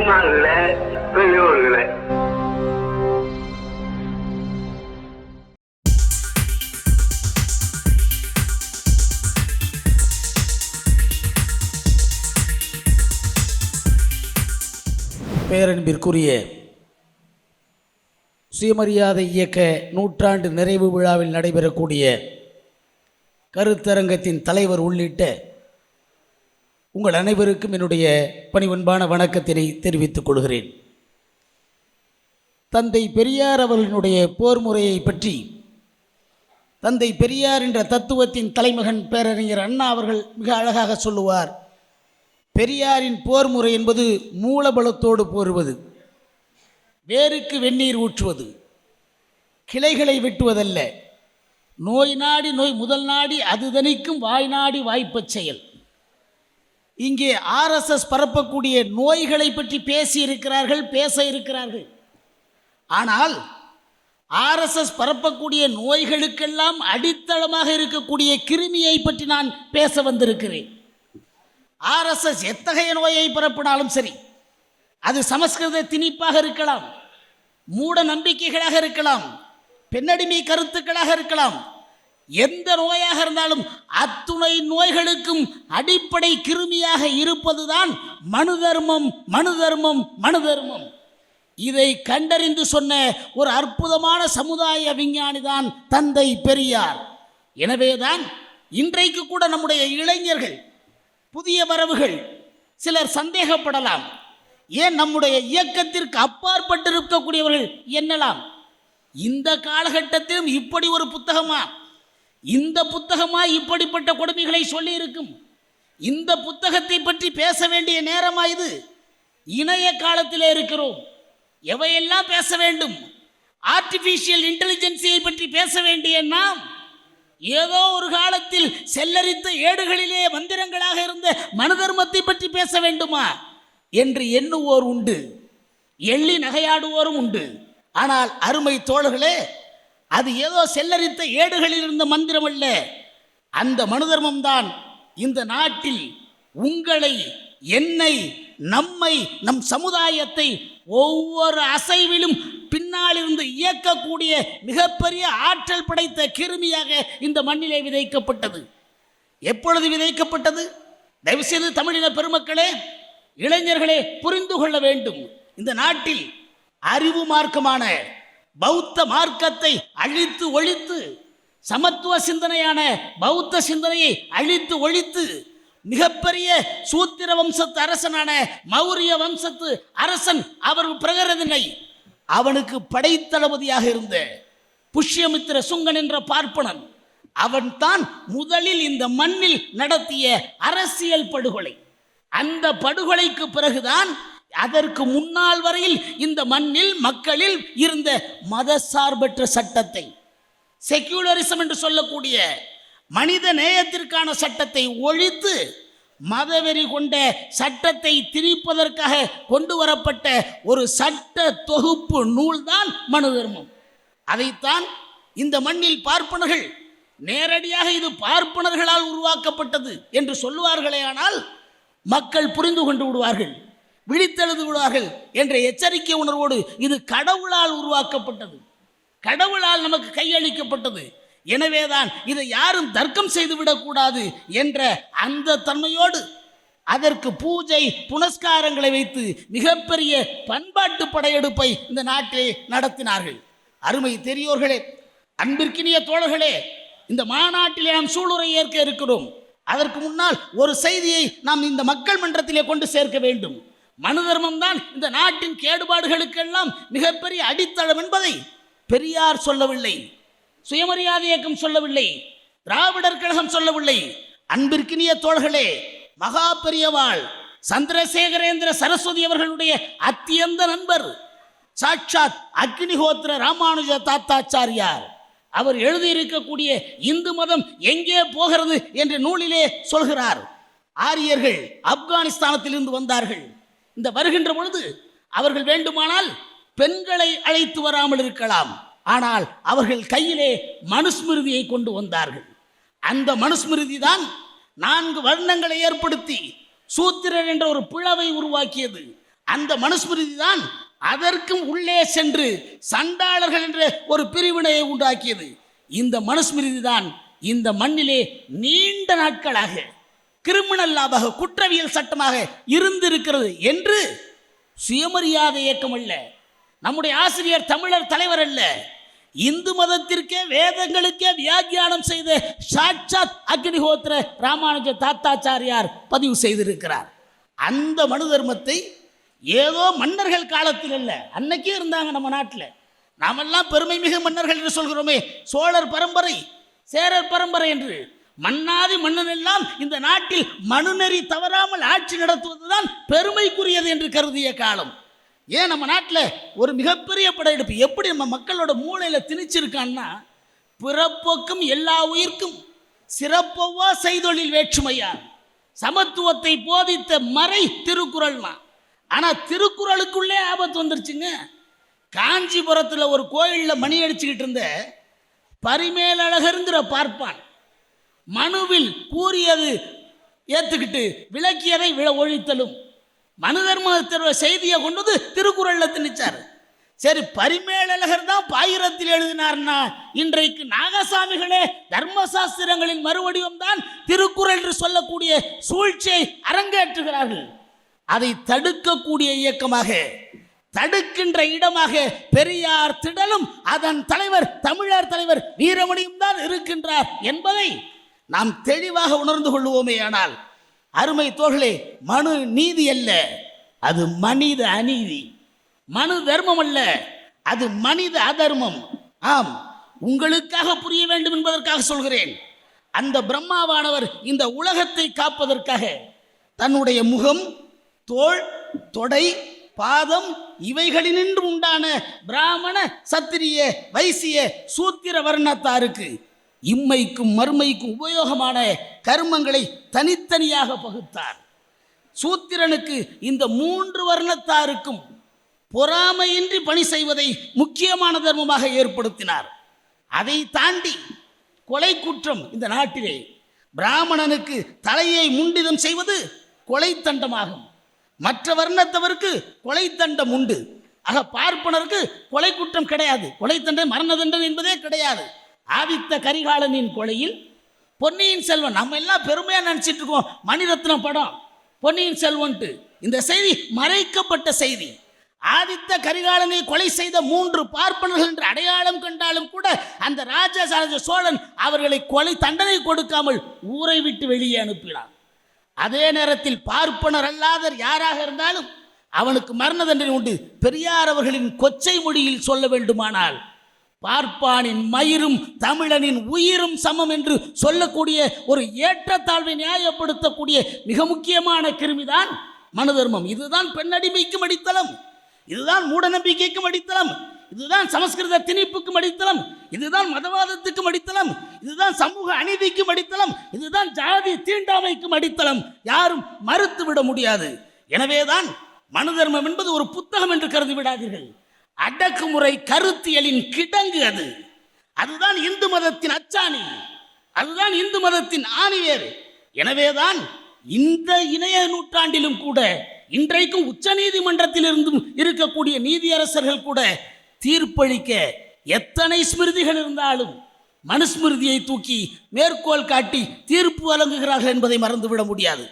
தாய்மார்களே பெரியோர்களே. பேரன்பிற்குரிய சுயமரியாதை இயக்க நூற்றாண்டு நிறைவு விழாவில் நடைபெறக்கூடிய கருத்தரங்கத்தின் தலைவர் உள்ளிட்ட உங்கள் அனைவருக்கும் என்னுடைய பணிவன்பான வணக்கத்தினை தெரிவித்துக் கொள்கிறேன். தந்தை பெரியார் அவர்களினுடைய போர் முறையை பற்றி தந்தை பெரியார் என்ற தத்துவத்தின் தலைமகன் பேரறிஞர் அண்ணா அவர்கள் மிக அழகாக சொல்லுவார் பெரியாரின் போர் முறை என்பது மூலபலத்தோடு போருவது வேருக்கு வெந்நீர் ஊற்றுவது கிளைகளை வெட்டுவதல்ல. நோய் நாடி நோய் முதல் நாடி அது தனிக்கும் வாய் நாடி வாய்ப்பச் செயல். இங்கே ஆர்எஸ்எஸ் பரப்பக்கூடிய நோய்களை பற்றி பேசி இருக்கிறார்கள் பேச இருக்கிறார்கள். ஆனால் ஆர்எஸ்எஸ் பரப்பக்கூடிய நோய்களுக்கெல்லாம் அடித்தளமாக இருக்கக்கூடிய கிருமியை பற்றி நான் பேச வந்திருக்கிறேன். ஆர்எஸ்எஸ் எத்தகைய நோயை பரப்பினாலும் சரி அது சமஸ்கிருத திணிப்பாக இருக்கலாம் மூட நம்பிக்கைகளாக இருக்கலாம் பெண்ணடிமை கருத்துக்களாக இருக்கலாம் எந்த நோயாக இருந்தாலும் அத்துணை நோய்களுக்கும் அடிப்படை கிருமியாக இருப்பதுதான் மனு தர்மம் மனு தர்மம் மனு தர்மம் இதை கண்டறிந்து சொன்ன ஒரு அற்புதமான சமுதாய விஞ்ஞானி தான் தந்தை பெரியார். எனவேதான் இன்றைக்கு கூட நம்முடைய இளைஞர்கள் புதிய வரவுகள் சிலர் சந்தேகப்படலாம். ஏன் நம்முடைய இயக்கத்திற்கு அப்பாற்பட்டிருக்கக்கூடியவர்கள் என்னலாம்? இந்த காலகட்டத்திலும் இப்படி ஒரு புத்தகமா? இந்த புத்தகமா இப்படிப்பட்ட கொடுமைகளை சொல்லி இருக்கும் இந்த புத்தகத்தை பற்றி பேச வேண்டிய நேரமா இது. இணைய காலத்தில் இருக்கிறோம். எவையெல்லாம் பேச வேண்டும்? ஆர்டிஃபிஷியல் இன்டெலிஜென்சியை பற்றி பேச வேண்டிய நாம் ஏதோ ஒரு காலத்தில் செல்லரித்த ஏடுகளிலே மந்திரங்களாக இருந்த மனதர்மத்தை பற்றி பேச வேண்டுமா? என்று எண்ணுவோர் உண்டு. எள்ளி நகையாடுவோரும் உண்டு. ஆனால் அருமை தோழர்களே அது ஏதோ செல்லரித்த ஏடுகளில் இருந்த மந்திரம் அல்ல அந்த மனுதர்மம் தான் இந்த நாட்டில் உங்களை என்னை நம்மை நம் சமுதாயத்தை ஒவ்வொரு அசைவிலும் பின்னால் இருந்து இயக்கக்கூடிய மிகப்பெரிய ஆற்றல் படைத்த கிருமியாக இந்த மண்ணிலே விதைக்கப்பட்டது. எப்பொழுது விதைக்கப்பட்டது? தயவுசெய்து தமிழின பெருமக்களே இளைஞர்களே புரிந்து கொள்ள வேண்டும். இந்த நாட்டில் அறிவு மார்க்கமான பௌத்த மார்க்கத்தை அழித்து ஒழித்து சமத்துவ சிந்தனையான பௌத்த சிந்தனையை அழித்து ஒழித்து மிகப்பெரிய சூத்திர வம்சத்து அரசனான மௌரிய வம்சத்து அரசன் அவர் பிரகரதனை அவனுக்கு படைத்தளபதியாக இருந்த புஷ்யமித்திர சுங்கன் என்ற பார்ப்பனன் அவன்தான் முதலில் இந்த மண்ணில் நடத்திய அரசியல் படுகொலை. அந்த படுகொலைக்கு பிறகுதான் அதற்கு முன்னால் வரையில் இந்த மண்ணில் மக்களில் இருந்த மத சார்பற்ற சட்டத்தை செக்யூலரிசம் என்று சொல்லக்கூடிய மனித நேயத்திற்கான சட்டத்தை ஒழித்து மதவெறி கொண்ட சட்டத்தை திரிப்பதற்காக கொண்டு வரப்பட்ட ஒரு சட்ட தொகுப்பு நூல்தான் மனு தர்மம் அதைத்தான் இந்த மண்ணில் பார்ப்பனர்கள் நேரடியாக இது பார்ப்பனர்களால் உருவாக்கப்பட்டது என்று சொல்லுவார்களே ஆனால் மக்கள் புரிந்து கொண்டு விடுவார்கள். விழித்தெழுது விடுவார்கள் என்ற எச்சரிக்கை உணர்வோடு இது கடவுளால் உருவாக்கப்பட்டது. கடவுளால் நமக்கு கையளிக்கப்பட்டது. எனவேதான் இதை யாரும் தர்க்கம் செய்து விடக்கூடாது என்ற அந்த தன்மையோடு அதற்கு பூஜை புனஸ்காரங்களை வைத்து மிகப்பெரிய பண்பாட்டு படையெடுப்பை இந்த நாட்டிலே நடத்தினார்கள். அருமை தெரியோர்களே அன்பிற்கினிய தோழர்களே இந்த மாநாட்டிலே நாம் சூளுரை ஏற்க இருக்கிறோம். அதற்கு முன்னால் ஒரு செய்தியை நாம் இந்த மக்கள் மன்றத்திலே கொண்டு சேர்க்க வேண்டும். மனு தர்மம் தான் இந்த நாட்டின் கேடுபாடுகளுக்கெல்லாம் மிகப்பெரிய அடித்தளம் என்பதை பெரியார் சொல்லவில்லை. சுயமரியாதை இயக்கம் சொல்லவில்லை. திராவிடர் கழகம் சொல்லவில்லை. அன்பிற்கினிய தோள்களே மகா பெரியவாள் சந்திரசேகரேந்திர சரஸ்வதி அவர்களுடைய அத்தியந்த நண்பர் சாட்சாத் அக்னிஹோத்திர ராமானுஜ தாத்தாச்சாரியார். அவர் எழுதியிருக்கக்கூடிய இந்து மதம் எங்கே போகிறது என்ற நூலிலே சொல்கிறார். ஆரியர்கள் ஆப்கானிஸ்தானத்திலிருந்து வந்தார்கள். இந்த வருகின்ற பொழுது அவர்கள் வேண்டுமானால் பெண்களை அழைத்து வராமல் இருக்கலாம். ஆனால் அவர்கள் கையிலே மனுஸ்மிருதியை கொண்டு வந்தார்கள். அந்த மனுஸ்மிருதி தான் நான்கு வர்ணங்களை ஏற்படுத்தி சூத்திரர் என்ற ஒரு பிளவை உருவாக்கியது. அந்த மனுஸ்மிருதி தான் அதற்கும் உள்ளே சென்று சண்டாளர்கள் என்ற ஒரு பிரிவினையை உண்டாக்கியது. இந்த மனுஸ்மிருதி தான் இந்த மண்ணிலே நீண்ட நாட்களாக கிரிமினல் லாபாக குற்றவியல் சட்டமாக இருந்திருக்கிறது என்று சுயமரியாதை இயக்கம் அல்ல. நம்முடைய ஆசிரியர் தமிழர் தலைவர் அல்ல. இந்து மதத்திற்கே வேதங்களுக்கே வியாக்கியானம் செய்த சாட்சாத் அக்னிஹோத்திர ராமானுஜ தாத்தாச்சாரியார் பதிவு செய்திருக்கிறார். அந்த மனு தர்மத்தை ஏதோ மன்னர்கள் காலத்தில் அல்ல அன்னைக்கே இருந்தாங்க நம்ம நாட்டில். நாமெல்லாம் பெருமை மிகு மன்னர்கள் என்று சொல்கிறோமே சோழர் பரம்பரை சேரர் பரம்பரை என்று. மன்னாதி மன்னன் எல்லாம் இந்த நாட்டில் மனுநெறி தவறாமல் ஆட்சி நடத்துவதுதான் பெருமைக்குரியது என்று கருதிய காலம். ஏன் நம்ம நாட்டில் ஒரு மிகப்பெரிய படையெடுப்பு எப்படி நம்ம மக்களோட மூளையில் திணிச்சிருக்கான்னா பிறப்போக்கும் எல்லா உயிர்க்கும் சிறப்பவோ செய்தொழில் வேற்றுமையா? சமத்துவத்தை போதித்த மறை திருக்குறள்னா ஆனால் திருக்குறளுக்குள்ளே ஆபத்து வந்துருச்சுங்க. காஞ்சிபுரத்தில் ஒரு கோயிலில் மணி அடிச்சுக்கிட்டு இருந்த பரிமேலழகருங்கிற பார்ப்பான். மனுவில் கூறியது ஏற்றுக்கிட்டு விளக்கியதை விழ ஒழித்தலும். மனு தர்ம செய்தியை கொண்டு வந்து திருக்குறளில் திணிச்சார். சரி பரிமேலழகர் தான் பாயிரத்தில் எழுதினார்னா இன்றைக்கு நாகசாமிகளே தர்மசாஸ்திரங்களின் மறுவடிவம் தான் திருக்குறள் என்று சொல்லக்கூடிய சூழ்ச்சியை அரங்கேற்றுகிறார்கள். அதை தடுக்கக்கூடிய இயக்கமாக தடுக்கின்ற இடமாக பெரியார் திடலும் அதன் தலைவர் தமிழர் தலைவர் வீரமணியும் தான் இருக்கின்றார் என்பதை நாம் தெளிவாக உணர்ந்து கொள்வோமே ஆனால் அருமை தோர்களே மனு நீதி அல்ல அது மனித அநீதி. மனு தர்மம் அல்ல அது மனித அதர்மம். ஆம் உங்களுக்காக புரிய வேண்டும் என்பதற்காக சொல்கிறேன். அந்த பிரம்மாவானவர் இந்த உலகத்தை காப்பதற்காக தன்னுடைய முகம் தோல் தொடை பாதம் இவைகளினின்று உண்டான பிராமண சத்திரிய வைசிய சூத்திர வர்ணத்தாருக்கு இம்மைக்கும் மறுமைக்கும் உபயோகமான கர்மங்களை தனித்தனியாக பகுத்தார். சூத்திரனுக்கு இந்த மூன்று வர்ணத்தாருக்கும் பொறாமையின்றி பணி செய்வதை முக்கியமான தர்மமாக ஏற்படுத்தினார். அதை தாண்டி கொலை குற்றம் இந்த நாட்டிலே பிராமணனுக்கு தலையை முண்டிதம் செய்வது கொலை தண்டமாகும் மற்ற வர்ணத்தவருக்கு கொலை தண்டம் உண்டு. ஆக பார்ப்பனருக்கு கொலை குற்றம் கிடையாது. கொலை தண்டனை மரண தண்டனை என்பதே கிடையாது. ஆதித்த கரிகாலனின் கொலையில் பொன்னியின் செல்வன் நம்ம எல்லாம் பெருமையாக நினச்சிட்டு இருக்கோம். மணிரத்னம் படம். பொன்னியின் செல்வன்ட்டு. இந்த செய்தி மறைக்கப்பட்ட செய்தி. ஆதித்த கரிகாலனை கொலை செய்த மூன்று பார்ப்பனர்கள் என்று அடையாளம் கண்டாலும் கூட அந்த ராஜராஜ சோழன் அவர்களை கொலை தண்டனை கொடுக்காமல் ஊரை விட்டு வெளியே அனுப்பினார் அதே நேரத்தில் பார்ப்பனர் அல்லாதர் யாராக இருந்தாலும் அவனுக்கு மரண தண்டனை உண்டு. பெரியார் அவர்களின் கொச்சை மொழியில் சொல்ல வேண்டுமானால் பார்ப்பானின் மயிரும் தமிழனின் உயிரும் சமம் என்று சொல்லக்கூடிய ஒரு ஏற்றத்தாழ்வை நியாயப்படுத்தக்கூடிய மிக முக்கியமான கிருமிதான் மனதர்மம். இதுதான் பெண்ணடிமைக்கும் அடித்தளம். இதுதான் மூடநம்பிக்கைக்கும் அடித்தளம். இதுதான் சமஸ்கிருத திணிப்புக்கும் அடித்தளம். இதுதான் மதவாதத்துக்கும் அடித்தளம். இதுதான் சமூக அநீதிக்கும் அடித்தளம். இதுதான் ஜாதி தீண்டாமைக்கும் அடித்தளம். யாரும் மறுத்து விட முடியாது. எனவேதான் மனதர்மம் என்பது ஒரு புத்தகம் என்று கருதி விடாதீர்கள். அடக்குமுறை கருத்தியலின் கிடங்கு அது. அதுதான் இந்து மதத்தின் அச்சாணி. அதுதான் இந்து மதத்தின் ஆணிவேர் எனவேதான் இந்த இணைய நூற்றாண்டிலும் கூட இன்றைக்கும் உச்ச நீதிமன்றத்திலிருந்தும் இருக்கக்கூடிய நீதியரசர்கள் கூட தீர்ப்பளிக்க எத்தனை ஸ்மிருதிகள் இருந்தாலும் மனுஸ்மிருதியை தூக்கி மேற்கோள் காட்டி தீர்ப்பு வழங்குகிறார்கள் என்பதை மறந்துவிட முடியாது.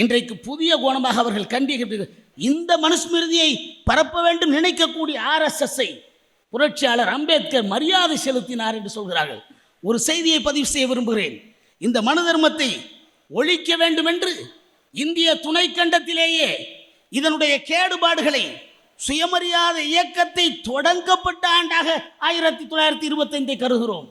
இன்றைக்கு புதிய கோணமாக அவர்கள் கண்டிக்க இந்த மனுஸ்மிருதியை பரப்ப வேண்டும் நினைக்கக்கூடிய ஆர்எஸ்எஸ்ஐ புரட்சியாளர் அம்பேத்கர் மரியாதை செலுத்தினார் என்று சொல்கிறார்கள். ஒரு செய்தியை பதிவு செய்ய விரும்புகிறேன். இந்த மனு தர்மத்தை ஒழிக்க வேண்டும் என்று இந்திய துணைக்கண்டத்திலேயே இதனுடைய கேடுபாடுகளை சுயமரியாதை இயக்கத்தை தொடங்கப்பட்ட ஆண்டாக ஆயிரத்தி தொள்ளாயிரத்தி இருபத்தைந்தை கருதுகிறோம்.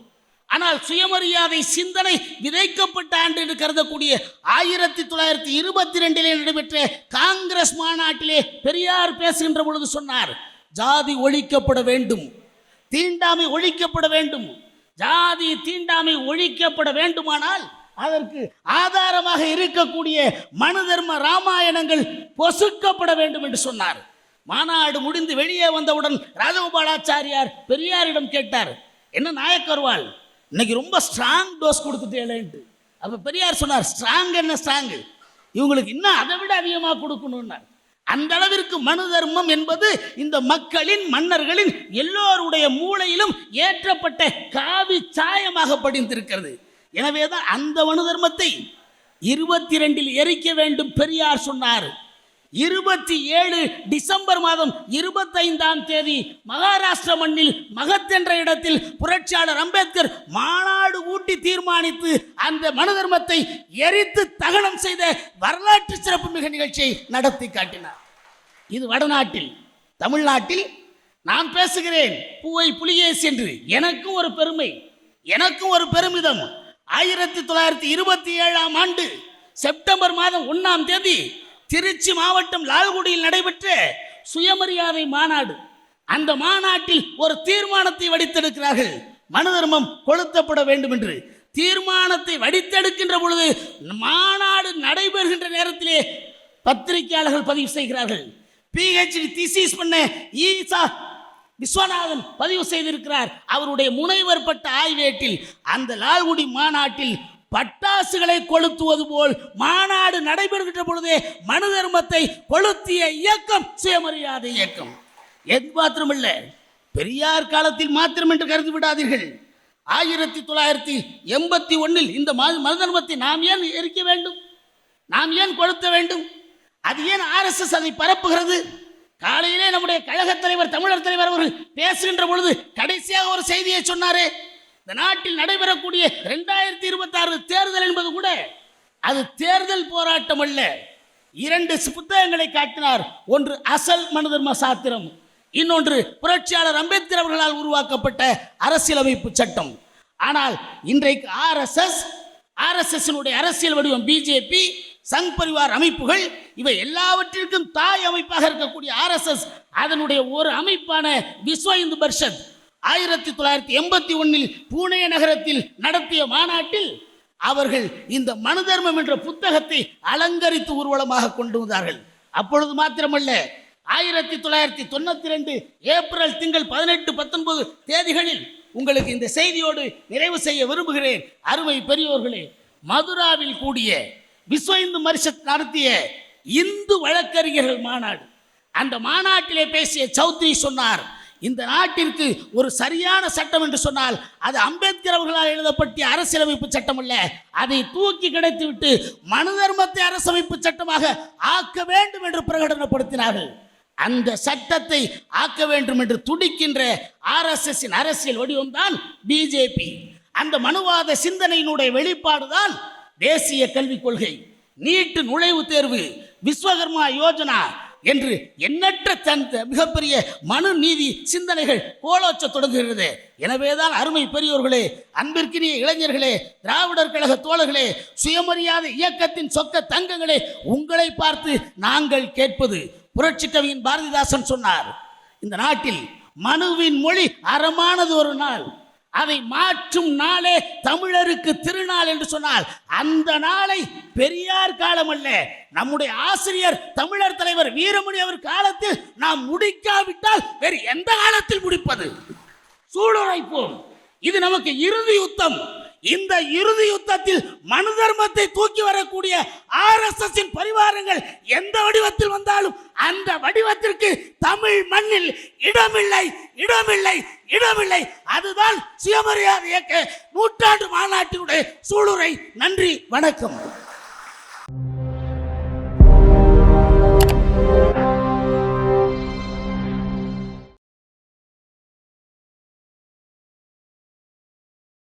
ஆனால் சுயமரியாதை சிந்தனை விதைக்கப்பட்ட ஆண்டு என்று கருதக்கூடிய ஆயிரத்தி தொள்ளாயிரத்தி இருபத்தி ரெண்டிலே நடைபெற்ற காங்கிரஸ் மாநாட்டிலே பெரியார் பேசுகின்ற பொழுது சொன்னார் ஜாதி ஒழிக்கப்பட வேண்டும் தீண்டாமை ஒழிக்கப்பட வேண்டும் ஜாதி தீண்டாமை ஒழிக்கப்பட வேண்டுமானால் அதற்கு ஆதாரமாக இருக்கக்கூடிய மனு தர்ம ராமாயணங்கள் பொசுக்கப்பட வேண்டும் என்று சொன்னார். மாநாடு முடிந்து வெளியே வந்தவுடன் ராஜகோபாலாச்சாரியார் பெரியாரிடம் கேட்டார் என்ன நாயக்கர்வாள் இன்னைக்கு ரொம்ப ஸ்ட்ராங் டோஸ் கொடுத்துட்டேன்ட்டு அப்போ பெரியார் சொன்னார் ஸ்ட்ராங் என்ன ஸ்ட்ராங்கு இவங்களுக்கு இன்னும் அதை விட அதிகமாக கொடுக்கணும்னார். அந்த அளவிற்கு மனு தர்மம் என்பது இந்த மக்களின் மன்னர்களின் எல்லோருடைய மூளையிலும் ஏற்றப்பட்ட காவி சாயமாக படிந்திருக்கிறது. எனவேதான் அந்த மனு தர்மத்தை இருபத்தி ரெண்டில் எரிக்க வேண்டும் பெரியார் சொன்னார். இருபத்தி ஏழு டிசம்பர் மாதம் இருபத்தைந்தாம் தேதி மகாராஷ்டிர மண்ணில் மகத் என்ற இடத்தில் புரட்சியாளர் அம்பேத்கர் மாநாடு ஊட்டி தீர்மானித்து அந்த மனதர்மத்தை எரித்து தகனம் செய்த வரலாற்று சிறப்புமிகு நிகழ்ச்சியை நடத்தி காட்டினார். இது வடநாட்டில் தமிழ்நாட்டில் நான் பேசுகிறேன் பூவை புலிகேசி என்று எனக்கும் ஒரு பெருமை எனக்கும் ஒரு பெருமிதம். ஆயிரத்தி தொள்ளாயிரத்தி இருபத்தி ஏழாம் ஆண்டு செப்டம்பர் மாதம் ஒன்றாம் தேதி திருச்சி மாவட்டம் லால்குடியில் நடைபெற்ற சுயமரியாதை மாநாடு. அந்த மாநாட்டில் ஒரு தீர்மானத்தை வடித்தெடுக்கிறார்கள். மனு தர்மம் கொளுத்தப்பட வேண்டும் என்று தீர்மானத்தை வடித்தெடுக்கின்ற பொழுது மாநாடு நடைபெறுகின்ற நேரத்திலே பத்திரிகையாளர்கள் பதிவு செய்கிறார்கள். பிஹெச்டி திசிஸ் பண்ண ஈசா விஸ்வநாதன் பதிவு செய்திருக்கிறார். அவருடைய முனைவர் பட்ட ஆய்வேட்டில் அந்த லால்குடி மாநாட்டில் பட்டாசுகளை கொளுத்துவது போல் மாநாடு நடைபெறுகின்ற பொழுதே மனு தர்மத்தை கொளுத்திய இயக்கம் சுயமரியாதை இயக்கம். எது மாத்திரமல்ல பெரியார் காலத்தில் மாத்திரம் என்று கருதி விடாதீர்கள். ஆயிரத்தி தொள்ளாயிரத்தி எண்பத்தி ஒன்னில் இந்த மனு தர்மத்தை நாம் ஏன் எரிக்க வேண்டும்? நாம் ஏன் கொளுத்த வேண்டும்? அது ஏன் ஆர்எஸ்எஸ் அதை பரப்புகிறது? காலையிலே நம்முடைய கழகத் தலைவர் தமிழர் தலைவர் அவர்கள் பேசுகின்ற பொழுது கடைசியாக ஒரு செய்தியை சொன்னாரே இந்த நாட்டில் நடைபெறக்கூடிய ரெண்டாயிரத்தி இருபத்தாறு தேர்தல் என்பது கூட அது தேர்தல் போராட்டம் அல்ல. இரண்டு புத்தகங்களை காட்டினார். ஒன்று அசல் மனதர்ம சாத்திரம் இன்னொன்று புரட்சியாளர் அம்பேத்கர் அவர்களால் உருவாக்கப்பட்ட அரசியலமைப்பு சட்டம். ஆனால் இன்றைக்கு ஆர்எஸ்எஸ் ஆர்எஸ்எஸ் அரசியல் வடிவம் பிஜேபி சங் பரிவார் அமைப்புகள் இவை எல்லாவற்றிற்கும் தாய் அமைப்பாக இருக்கக்கூடிய ஆர்எஸ்எஸ் அதனுடைய ஒரு அமைப்பான விஸ்வ இந்து பரிஷத் ஆயிரத்தி தொள்ளாயிரத்தி எண்பத்தி ஒன்னில் பூனே நகரத்தில் நடத்திய மாநாட்டில் அவர்கள் இந்த மனு தர்மம் என்ற புத்தகத்தை அலங்கரித்து ஊர்வலமாக கொண்டு வந்தார்கள். அப்பொழுது மாத்திரமல்ல ஆயிரத்தி தொள்ளாயிரத்தி தொண்ணூத்தி ரெண்டு ஏப்ரல் திங்கள் பதினெட்டு பத்தொன்பது தேதிகளில் உங்களுக்கு இந்த செய்தியோடு நிறைவு செய்ய விரும்புகிறேன். அருமை பெரியோர்களே மதுராவில் கூடிய விஸ்வ இந்து மரிஷத் நடத்திய இந்து வழக்கறிஞர்கள் மாநாடு. அந்த மாநாட்டிலே பேசிய சௌத்ரி சொன்னார் இந்த நாட்டிற்கு ஒரு சரியான சட்டம் என்று சொன்னால் அது அம்பேத்கர் அவர்களால் எழுதப்பட்ட அரசியலமைப்பு சட்டம் அல்ல அதை தூக்கி கிடைத்துவிட்டு மனு தர்மத்தை அரசமைப்பு சட்டமாக ஆக்க வேண்டும் என்று பிரகடனப்படுத்தினார்கள். அந்த சட்டத்தை ஆக்க வேண்டும் என்று துடிக்கின்ற ஆர்எஸ்எஸ்ஸின் அரசியல் வடிவம்தான் பிஜேபி அந்த மனுவாத சிந்தனையினுடைய வெளிப்பாடுதான் தேசிய கல்விக் கொள்கை. நீட்டு நுழைவுத் தேர்வு விஸ்வகர்மா யோஜனா என்று எண்ணற்ற தன் மிகப்பெரிய மனு நீதி சிந்தனைகள் கோலோச்ச தொடங்குகிறது. எனவேதான் அருமை பெரியோர்களே அன்பிற்கினிய இளைஞர்களே திராவிடர் கழக தோழர்களே சுயமரியாதை இயக்கத்தின் சொக்க தங்கங்களே உங்களை பார்த்து நாங்கள் கேட்பது. புரட்சி கவியின் பாரதிதாசன் சொன்னார் இந்த நாட்டில் மனுவின் மொழி அறமானது ஒரு நாள் அதை மாற்றும் நாளே தமிழருக்கு திருநாள் என்று சொன்னால் அந்த நாளை பெரியார் காலம் அல்ல. நம்முடைய ஆசிரியர் தமிழர் தலைவர் வீரமணி அவர் காலத்தில் நாம் முடிக்காவிட்டால் வேறு எந்த காலத்தில் முடிப்பது? சூளுரைப்போம். இது நமக்கு இறுதி யுத்தம். இந்த இறுதி யுத்தத்தில் மனு தர்மத்தை தூக்கி வரக்கூடிய ஆர்எஸ்எஸ்ஸின் பரிவாரங்கள் எந்த வடிவத்தில் வந்தாலும் அந்த வடிவத்திற்கு தமிழ் மண்ணில் இடமில்லை இடமில்லை இடமில்லை. அதுதான் சுயமரியாதை இயக்க நூற்றாண்டு மாநாட்டினுடைய சூளுரை. நன்றி வணக்கம்.